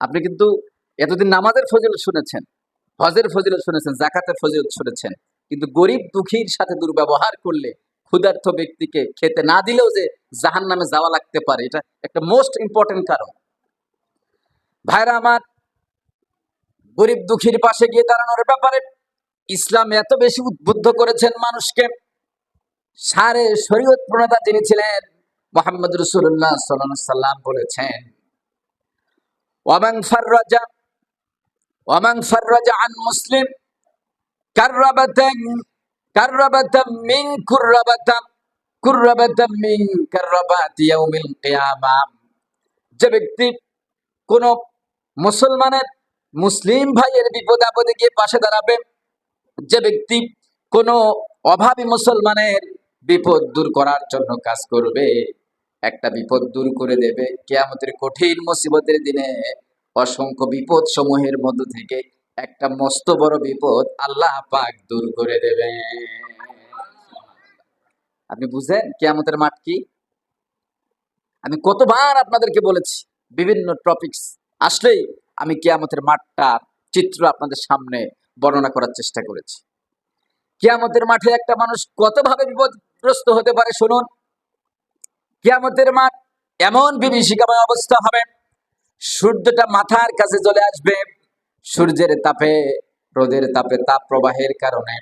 আপনি কিন্তু এতদিন নামাজের ফজিলত শুনেছেন, হজের ফজিলত শুনেছেন জাকাতের ফজিলত শুনেছেন, কিন্তু গরিব দুঃখীর সাথে দুর্ব্যবহার করলে ক্ষুধার্থ ব্যক্তিকে খেতে না দিলেও যে জাহান নামে যাওয়া লাগতে পারে, এটা একটা মোস্ট ইম্পর্টেন্ট কারণ। ভাইরা আমার, গরিব দুঃখীর পাশে গিয়ে দাঁড়ানোর ব্যাপারে ইসলাম এত বেশি উদ্বুদ্ধ করেছেন মানুষকে। সারে শরীয়ত প্রণেতা যিনি ছিলেন, মোহাম্মদ রসুল্লাহ সাল্লাম বলেছেন ওয়ামান ফাররাজা ওয়ামান ফাররাজা আন মুসলিম কাররাবাতান কাররাবাতাম মিন কুররাবাতাম কুররাবাতাম মিন যে ব্যক্তি কোন মুসলমানের মুসলিম ভাইয়ের বিপদ আপদে গিয়ে পাশে দাঁড়াবে, যে ব্যক্তি কোন অভাবী মুসলমানের বিপদ দূর করার জন্য কাজ করবে। একটা বিপদ দূর করে দেবে। কেয়ামতের কঠিন মুসিবতের দিনে অসংখ্য বিপদ সমূহের মধ্য থেকে একটা মস্ত বড় বিপদ আল্লাহ পাক দূর করে দেবে। আপনি বুঝেন কেয়ামতের মাঠ কি? আমি কতবার আপনাদেরকে বলেছি, বিভিন্ন টপিকস আসলেই আমি কেয়ামতের মাঠটার চিত্র আপনাদের সামনে বর্ণনা করার চেষ্টা করেছি। কেয়ামতের মাঠে একটা মানুষ কতভাবে বিপদগ্রস্ত হতে পারে শুনুন। কেয়ামতের মাঠ এমন বিভীষিকাময় অবস্থা হবে, সূর্যটা মাথার কাছে চলে আসবে, সূর্যের তাপে, রোদের তাপে, তাপ প্রবাহের কারণে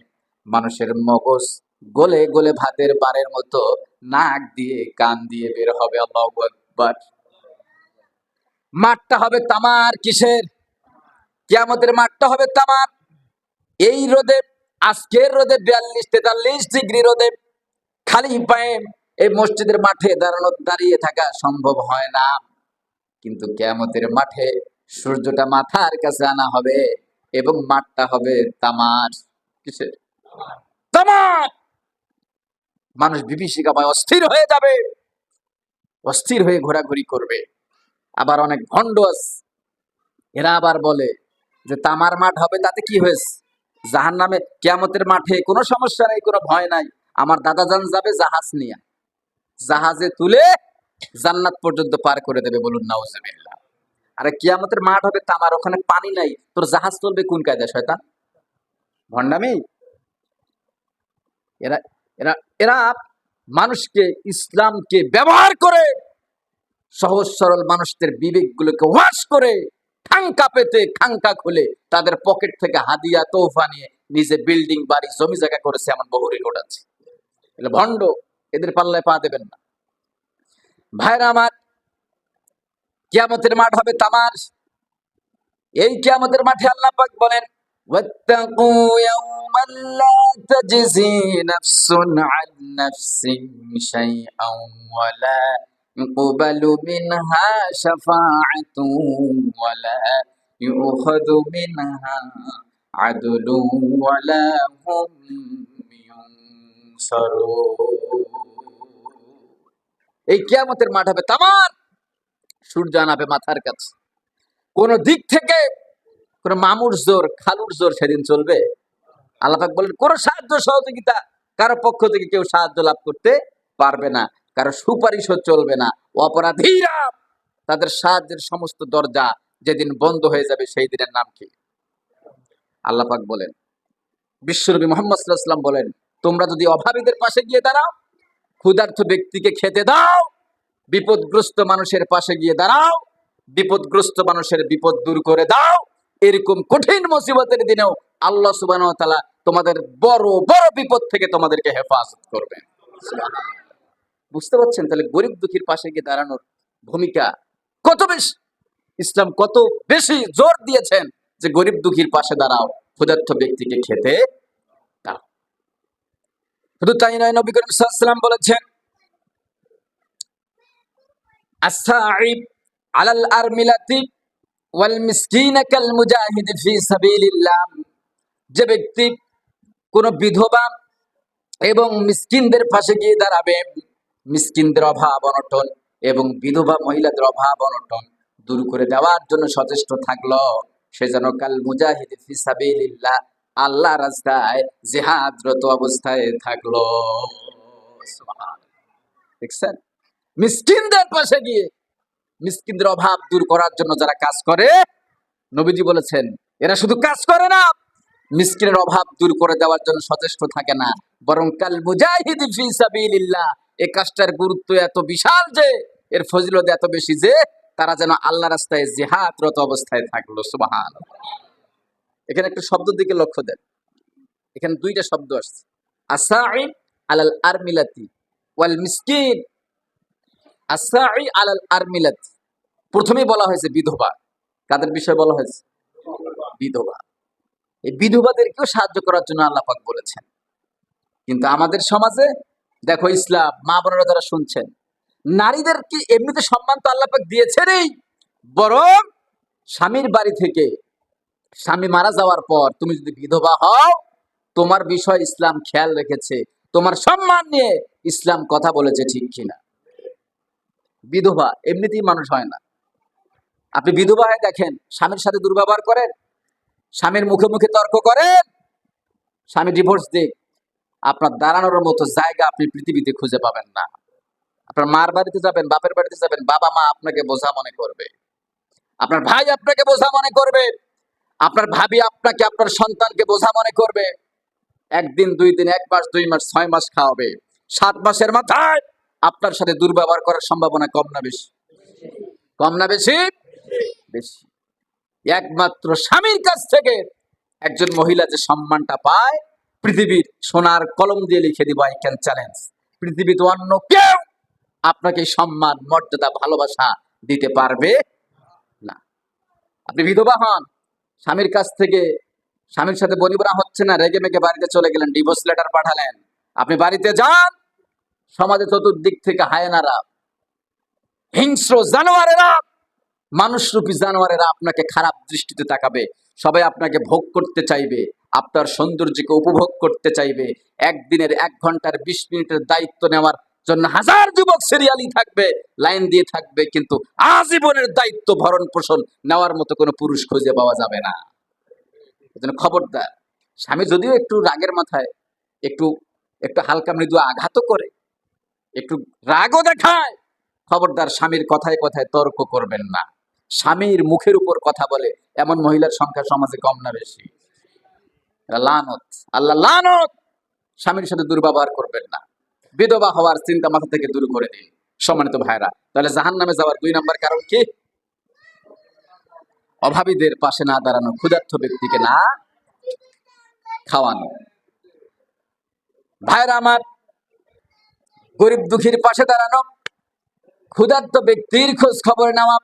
মানুষের মগজ গলে গলে ভাতের বারের মতো নাক দিয়ে, কান দিয়ে বের হবে মাঠটা হবে তামার কিসের? কিয়ামতের মাঠটা হবে তামার। এই রোদে, আজকের রোদে বিয়াল্লিশ তেতাল্লিশ ডিগ্রি রোদে খালি পায়ে এই মসজিদের মাঠে দাঁড়ানো, দাঁড়িয়ে থাকা সম্ভব হয় না। কিন্তু কেয়ামতের মাঠে সূর্যটা মাথার কাছে আনা হবে এবং মাঠটা হবে তামার। কিসের? তামার! মানুষ বিভীষিকাময় অস্থির হয়ে যাবে। অস্থির হয়ে ঘোরাঘুরি করবে। আবার অনেক ভণ্ড এরা আবার বলে যে তামার মাঠ হবে, তাতে কি হয়েছে? জাহান নামে কেয়ামতের মাঠে কোনো সমস্যা নেই, কোনো ভয় নাই। আমার দাদা যান যাবে জাহাজ নিয়ে। জাহাজে তুলে জান্নাত পর্যন্ত পার করে দেবে বলুন, নাউজুবিল্লাহ। আরে কিয়ামতের মাঠ হবে তামার, ওখানে পানি নাই। তোর জাহাজ চলবে কোন কায়দা শয়তান? ভণ্ডামি? এরা এরা এরা মানুষকে, ইসলামকে ব্যবহার করে, সহজ সরল মানুষদের বিবেকগুলোকে ওয়াশ করে খাঙ্কা পেতে খাঙ্কা খুলে তাদের পকেট থেকে হাদিয়া তোফা নিয়ে নিজে বিল্ডিং, বাড়ি, জমি জায়গা করেছে, এমন বহু রেকর্ড আছে। ভণ্ড। এদের পাল্লায় পা দেবেন না ভাইরা আমার কিয়ামতের মাঠ হবে তামার এই কিয়ামতের মাঠে আল্লাহ পাক বলেন واتقوا يوما لا تجزي نفس عن نفس شيئا ولا يقبل منها شفاعة ولا يؤخذ منها عدل ولا هم ينصرون এই কিয়ামতের মাঠ হবে তামার। সূর্য আনাবে মাথার কাছে। কোন দিক থেকে কোন মামুর জোর, খালুর জোর সেদিন চলবে। আল্লাহাক বলেন, কোন সাহায্য সহযোগিতা কারও পক্ষ থেকে কেউ সাহায্য লাভ করতে পারবে না। কারও সুপারিশও চলবে না। অপরাধীরা তাদের সাহায্যের সমস্ত দরজা যেদিন বন্ধ হয়ে যাবে সেই দিনের নাম কি? আল্লাপাক বলেন। বিশ্বনবী মোহাম্মদ বলেন তোমরা যদি অভাবীদের পাশে গিয়ে দাঁড়াও ক্ষুধার্থ ব্যক্তিকে খেতে দাও, বিপদগ্রস্ত মানুষের পাশে গিয়ে দাঁড়াও, বিপদগ্রস্ত মানুষের বিপদ দূর করে দাও, এরকম কঠিন মুসিবতের দিনেও আল্লাহ সুবান তোমাদের বড় বড় বিপদ থেকে তোমাদেরকে হেফাজত করবেন বুঝতে পারছেন তাহলে গরিব দুঃখীর পাশে গিয়ে দাঁড়ানোর ভূমিকা কত বেশি? ইসলাম কত বেশি জোর দিয়েছেন যে গরিব দুঃখীর পাশে দাঁড়াও ক্ষুধার্থ ব্যক্তিকে খেতে শুধু তাই নয়, নবী করিম সাল্লাম বলেছেন যে ব্যক্তি কোন বিধবা এবং মিসকিনদের পাশে গিয়ে দাঁড়াবে, মিসকিনদের অভাব অনটন এবং বিধবা মহিলাদের অভাব অনটন দূর করে দেওয়ার জন্য সচেষ্ট থাকল, সে যেন কাল মুজাহিদ ফি আল্লাহ রাস্তায় জিহাদরত অবস্থায় থাকল। দেখছেন? মিসকিনদের পাশে গিয়ে মিসকিনদের অভাব দূর করার জন্য যারা কাজ করে, নবীজি বলেছেন, এরা শুধু কাজ করে না, মিসকিনের অভাব দূর করে দেওয়ার জন্য সচেষ্ট থাকে না। বরং কাল মুজাহিদ ফি কাজটার গুরুত্ব এত বিশাল যে, এর ফজিলত এত বেশি যে, তারা যেন আল্লাহ রাস্তায় জেহাদরত অবস্থায় থাকল। সুবহান এখানে একটা শব্দ দিকে লক্ষ্য দেন। এখানে দুইটা শব্দ আসছে। আসাই আলাল আরমিলাতি ওয়াল মিসকিন। আসাই আলাল আরমিলাতি। প্রথমেই বলা হয়েছে বিধবা। কাদের বিষয়ে বলা হয়েছে? বিধবা। এই বিধবাদেরকেও সাহায্য করার জন্য আল্লাহ পাক বলেছেন। কিন্তু আমাদের সমাজে, দেখো ইসলাম, মা বোনেরা যারা শুনছেন নারীদের কি এমনিতে সম্মান তো আল্লাহ পাক দিয়েছেনই। বরং স্বামীর বাড়ি থেকে স্বামী মারা যাওয়ার পর তুমি যদি বিধবা হও, তোমার বিষয় ইসলাম খেয়াল রেখেছে। তোমার সম্মান নিয়ে ইসলাম কথা বলেছে ঠিক কিনা। বিধবা, এমনিতেই মানুষ হয় না। আপনি বিধবা হয়ে দেখেন, স্বামীর সাথে দুর্ব্যবহার করেন, স্বামীর মুখে মুখে তর্ক করেন, স্বামী ডিভোর্স দিক আপনার দাঁড়ানোর মতো জায়গা আপনি পৃথিবীতে খুঁজে পাবেন না। আপনার মার বাড়িতে যাবেন, বাপের বাড়িতে যাবেন, বাবা মা আপনাকে বোঝা মনে করবে। আপনার ভাই আপনাকে বোঝা মনে করবে। আপনার ভাবি আপনাকে, আপনার সন্তানকে বোঝা মনে করবে, একদিন, দুই দিন, এক মাস, দুই মাস, ছয় মাস খাওয়াবে। সাত মাসের মাথায় আপনার সাথে দুর্ব্যবহার করার সম্ভাবনা কম না বেশি? কম না বেশি? বেশি। একমাত্র স্বামীর কাছ থেকে একজন মহিলা যে সম্মানটা পায়, পৃথিবীর সোনার কলম দিয়ে লিখে দিব আই ক্যান চ্যালেঞ্জ পৃথিবীতে অন্য কেউ আপনাকে সম্মান, মর্যাদা, ভালোবাসা দিতে পারবে না। আপনি বিধবা হন স্বামীর কাছ থেকে স্বামীর সাথে বনিবরা হচ্ছে না, রেগে মেগে বাড়িতে চলে গেলেন ডিভোর্স লেটার পাঠালেন। আপনি বাড়িতে যান, সমাজে চতুর্দিক থেকে হায়নারা, হিংস্র জানোয়ারেরা, মানুষরূপী জানোয়ারেরা আপনাকে খারাপ দৃষ্টিতে তাকাবে, সবাই আপনাকে ভোগ করতে চাইবে, আপনার সৌন্দর্যকে উপভোগ করতে চাইবে, একদিনের এক ঘণ্টার বিশ মিনিটের দায়িত্ব নেওয়ার জন্য হাজার যুবক সিরিয়ালি থাকবে, লাইন দিয়ে থাকবে, কিন্তু আজীবনের দায়িত্ব ভরণ পোষণ নেওয়ার মতো কোনো পুরুষ খুঁজে পাওয়া যাবে না। এজন্য খবরদার, স্বামী যদিও একটু রাগের মাথায়, একটু একটু হালকা মৃদু আঘাতও করে, একটু রাগও দেখায়, খবরদার স্বামীর কথায় কথায় তর্ক করবেন না। স্বামীর মুখের উপর কথা বলে, এমন মহিলার সংখ্যা সমাজে কম না বেশি। লানত, আল্লাহ লানত! স্বামীর সাথে দুর্ব্যবহার করবেন না। বিধবা হওয়ার চিন্তা মাথা থেকে দূর করে দিন সম্মানিত ভাইরা তাহলে জাহান নামে যাওয়ার দুই নম্বর কারণ কি? অভাবীদের পাশে না দাঁড়ানো ক্ষুধার্থ ব্যক্তিকে না খাওয়ানো। ভাইরা আমার, গরিব দুঃখীর পাশে দাঁড়ানো, ক্ষুধার্ত ব্যক্তির খোঁজ খবর নেওয়া,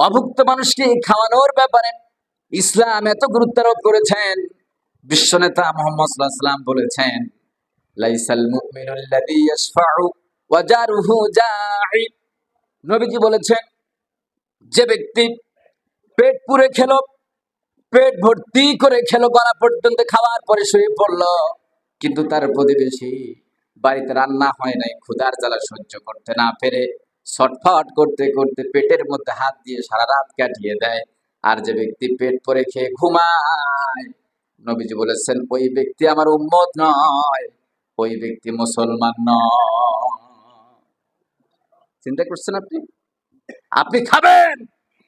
অভুক্ত মানুষকে খাওয়ানোর ব্যাপারে ইসলাম এত গুরুত্ব আরোপ করেছেন বিশ্বনেতা মোহাম্মদ বলেছেন লাইসাল মুমিনুল্লাযী ইয়াশফাউ ওয়া জারুহু নবীজি বলেছেন, যে ব্যক্তি পেট পুরে খেলো, পেট ভর্তি করে খেলো, গলা পর্যন্ত খাওয়ার পরে শুয়ে পড়ল, কিন্তু তার প্রতিবেশী বাড়িতে রান্না হয় নাই, ক্ষুধার জ্বালা সহ্য করতে না পেরে ছটফট করতে করতে পেটের মধ্যে হাত দিয়ে সারা রাত কাটিয়ে দেয়, আর যে ব্যক্তি পেট পরে খেয়ে ঘুমায়, নবীজি বলেছেন, ওই ব্যক্তি আমার উম্মত নয়। ওই ব্যক্তি মুসলমান নয়। চিন্তা করছেন আপনি? আপনি খাবেন!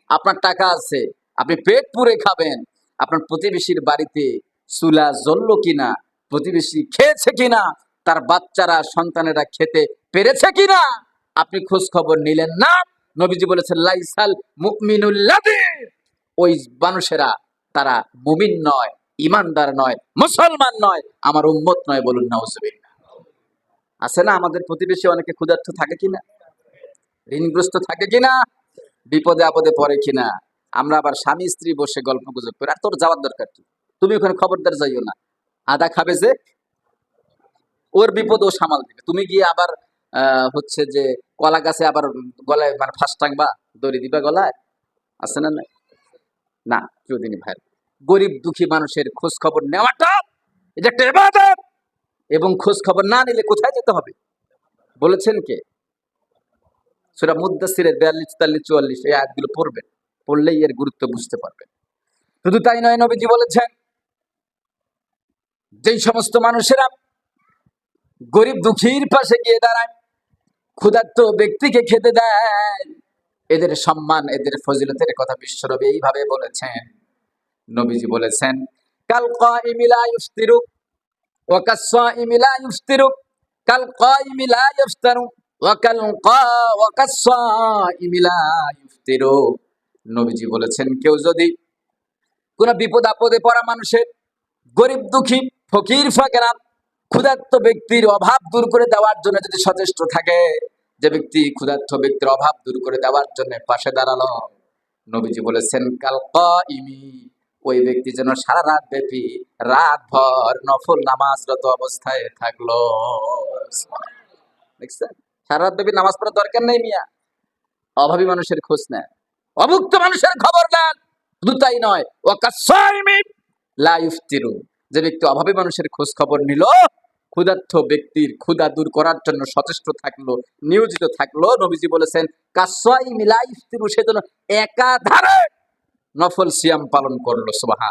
আপনার টাকা আছে, আপনি পেট পুরে খাবেন। আপনার প্রতিবেশীর বাড়িতে চুলা জ্বললো কিনা, প্রতিবেশী খেয়েছে কিনা, তার বাচ্চারা, সন্তানেরা খেতে পেরেছে কিনা, আপনি খোঁজ খবর নিলেন না? নবীজি বলেছেন, লাইসাল মুমিনুল্লাযী। ওই মানুষেরা তারা মুমিন নয়। ইমানদার নয়, মুসলমান নয়, আমার উম্মত নয় বলুন না আছে না আমাদের প্রতিবেশী অনেকে ক্ষুধার্ত থাকে কিনা? ঋণগ্রস্ত থাকে কিনা? বিপদে আপদে পড়ে কিনা? আমরা আবার স্বামী স্ত্রী বসে গল্প গুজব করি। আর তোর যাওয়ার দরকার কি? তুমি ওখানে খবরদার যাইও না। আদা খাবে যে? ওর বিপদ ও সামাল দিবে। তুমি গিয়ে আবার হচ্ছে যে কলা গাছে আবার গলায় মানে ফাঁস টাংবা দড়ি দিবা গলায়? আছে না? না প্রিয়দিনী ভাই। গরিব দুঃখী মানুষের খোঁজ খবর নেওয়াটা এটা একটা ইবাদত। এবং খোঁজ খবর না নিলে কোথায় যেতে হবে? বলেছেন কে? সেটা মুদাসিরের বিয়াল্লিশ, তেতাল্লিশ, চুয়াল্লিশ এই আয়াতগুলো পড়বেন। পড়লেই এর গুরুত্ব বুঝতে পারবেন। শুধু তাই নয়, নবীজি বলেছেন, যেই সমস্ত মানুষেরা গরিব দুঃখীর পাশে গিয়ে দাঁড়ায়, ক্ষুধার্ত ব্যক্তিকে খেতে দেয়, এদের সম্মান, এদের ফজিলতের কথা বিশ্বনবী এইভাবে বলেছেন। নবীজি বলেছেন, কাল কাইমি লা ইফতিরু, ওয়া কাল কাইমি লা ইফতারু, ওয়া কাল কা, ওয়া ইফতিরু। নবীজি বলেছেন, কেউ যদি কোন বিপদ আপদে পড়া মানুষের গরিব দুঃখী, ফকির ফাকেরা ক্ষুধার্ত ব্যক্তির অভাব দূর করে দেওয়ার জন্য যদি সচেষ্ট থাকে, যে ব্যক্তি ক্ষুধার্ত ব্যক্তির অভাব দূর করে দেওয়ার জন্য পাশে দাঁড়াল। নবীজি বলেছেন, কাল ইমি ওই ব্যক্তি যেন সারা রাত ব্যাপী রাত ভর নফল নামাজরত অবস্থায় থাকল। সারা রাত ব্যাপী নামাজ পড়ার দরকার নেই মিয়া। অভাবী মানুষের খোঁজ নেন। অভুক্ত মানুষের খবর নেন। শুধু তাই নয় যে ব্যক্তি অভাবী মানুষের খোঁজ খবর নিল ক্ষুধার্থ ব্যক্তির ক্ষুধা দূর করার জন্য সচেষ্ট থাকল, নিয়োজিত থাকল। নবীজি বলেছেন কাসাই মিলা ইফতিরু সেজন্য একাধারে নফল সিয়াম পালন করল সুবহান।